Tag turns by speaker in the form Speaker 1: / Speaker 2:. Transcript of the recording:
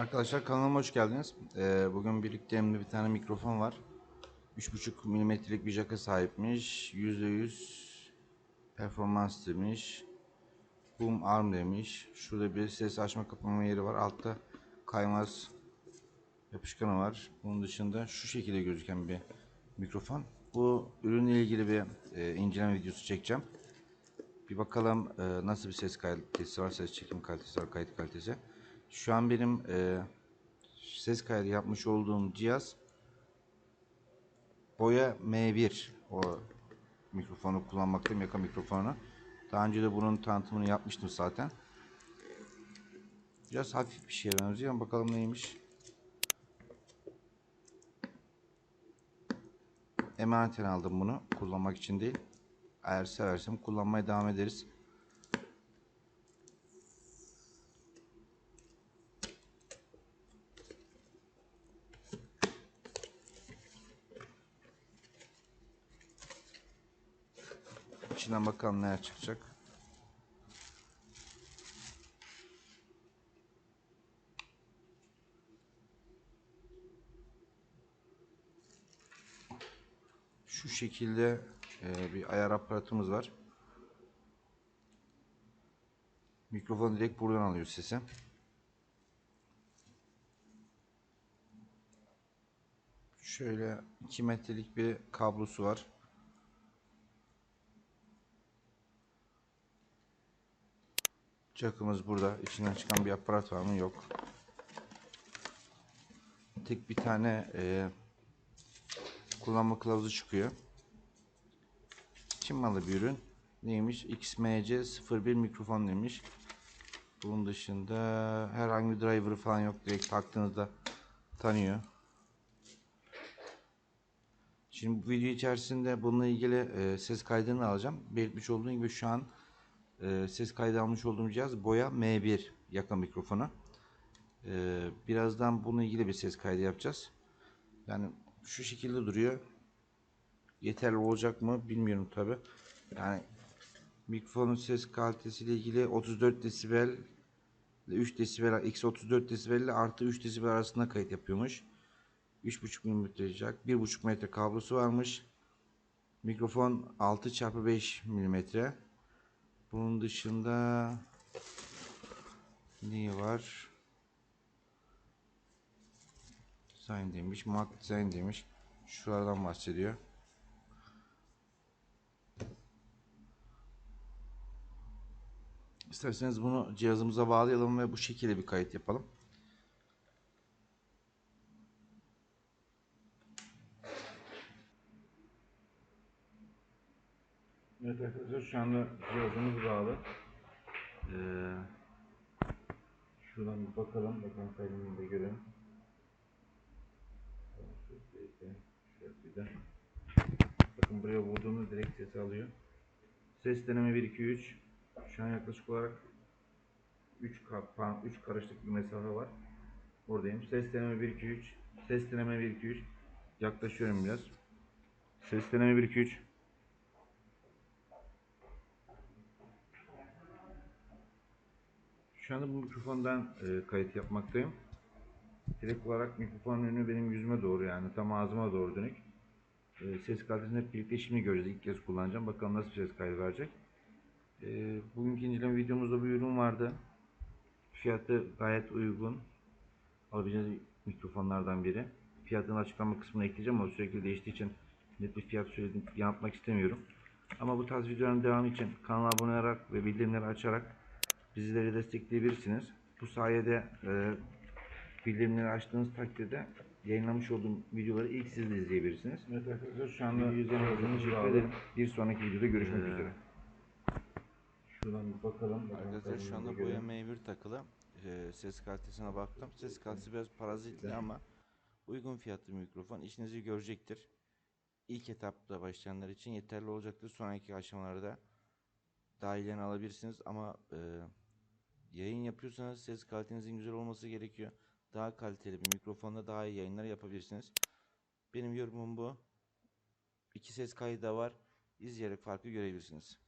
Speaker 1: Arkadaşlar kanalıma hoş geldiniz. Ee, bugün birlikte elimde bir tane mikrofon var. 3.5 milimetrelik bir jaka sahipmiş. %100 performans demiş. Boom arm demiş. Şurada bir ses açma kapama yeri var. Altta kaymaz yapışkanı var. Bunun dışında şu şekilde gözüken bir mikrofon. Bu ürünle ilgili bir e, inceleme videosu çekeceğim. Bir bakalım e, nasıl bir ses kalitesi var, ses çekim kalitesi var, kayıt kalitesi. Şu an benim e, ses kaydı yapmış olduğum cihaz Boya M1 o mikrofonu kullanmaktayım, yaka mikrofonu. Daha önce de bunun tanıtımını yapmıştım zaten. Biraz hafif bir şeye benziyor bakalım neymiş. Emaneten aldım bunu kullanmak için değil. Eğer seversem kullanmaya devam ederiz. İçinden bakalım neler çıkacak. Şu şekilde e, bir ayar aparatımız var. Mikrofon direkt buradan alıyor sesi. Şöyle 2 metrelik bir kablosu var. Çakımız burada. İçinden çıkan bir aparat var mı? Yok. Tek bir tane e, kullanma kılavuzu çıkıyor. Çin malı bir ürün. Neymiş? XMC01 mikrofon demiş. Bunun dışında herhangi bir driver falan yok. Direkt taktığınızda tanıyor. Şimdi bu video içerisinde bununla ilgili e, ses kaydını alacağım. Belirtmiş olduğum gibi şu an e, ses kaydı almış olduğum cihaz Boya M1 yaka mikrofonu. E, birazdan bununla ilgili bir ses kaydı yapacağız. Yani şu şekilde duruyor. Yeterli olacak mı bilmiyorum tabi. Yani mikrofonun ses kalitesiyle ilgili 34 desibel ile 3 desibel eksi 34 desibel ile artı 3 desibel arasında kayıt yapıyormuş. 3.5 mm jack, 1.5 metre kablosu varmış. Mikrofon 6 x 5 mm. Bunun dışında neyi var? Design demiş, Mac Design demiş. Şuralardan bahsediyor. İsterseniz bunu cihazımıza bağlayalım ve bu şekilde bir kayıt yapalım. Evet şu anda cihazımız bağlı. Ee, şuradan bir bakalım. Bakalım kaydını da görelim. Bakın buraya vurduğumuz direkt ses alıyor. Ses deneme 1 2 3. Şu an yaklaşık olarak 3 pardon 3 karışlık bir mesafe var. Buradayım. Ses deneme 1 2 3. Ses deneme 1 2 3. Yaklaşıyorum biraz. Ses deneme 1 2 3. Şu anda bu mikrofondan e, kayıt yapmaktayım. Direkt olarak mikrofonun önü benim yüzüme doğru yani tam ağzıma doğru dönük. E, ses kalitesini hep birlikte şimdi göreceğiz. İlk kez kullanacağım. Bakalım nasıl bir ses kaydı verecek. E, bugünkü inceleme videomuzda bir ürün vardı. Fiyatı gayet uygun. Alabileceğiniz mikrofonlardan biri. Fiyatını açıklama kısmına ekleyeceğim ama sürekli değiştiği için net bir fiyat söyledim, yanıltmak istemiyorum. Ama bu tarz videoların devamı için kanala abone olarak ve bildirimleri açarak bizleri destekleyebilirsiniz. Bu sayede e, bildirimleri açtığınız takdirde yayınlamış olduğum videoları ilk siz de izleyebilirsiniz. Evet arkadaşlar şu anda izlediğiniz için teşekkür ederim. Bir sonraki videoda görüşmek üzere. Şuradan bir bakalım. Arkadaşlar şu anda boya M1 takılı. Ee, ses kalitesine baktım. Ses kalitesi biraz parazitli ama uygun fiyatlı bir mikrofon işinizi görecektir. İlk etapta başlayanlar için yeterli olacaktır. Sonraki aşamalarda dahilini alabilirsiniz ama e, yayın yapıyorsanız ses kalitenizin güzel olması gerekiyor. Daha kaliteli bir mikrofonla daha iyi yayınlar yapabilirsiniz. Benim yorumum bu. İki ses kaydı da var. İzleyerek farkı görebilirsiniz.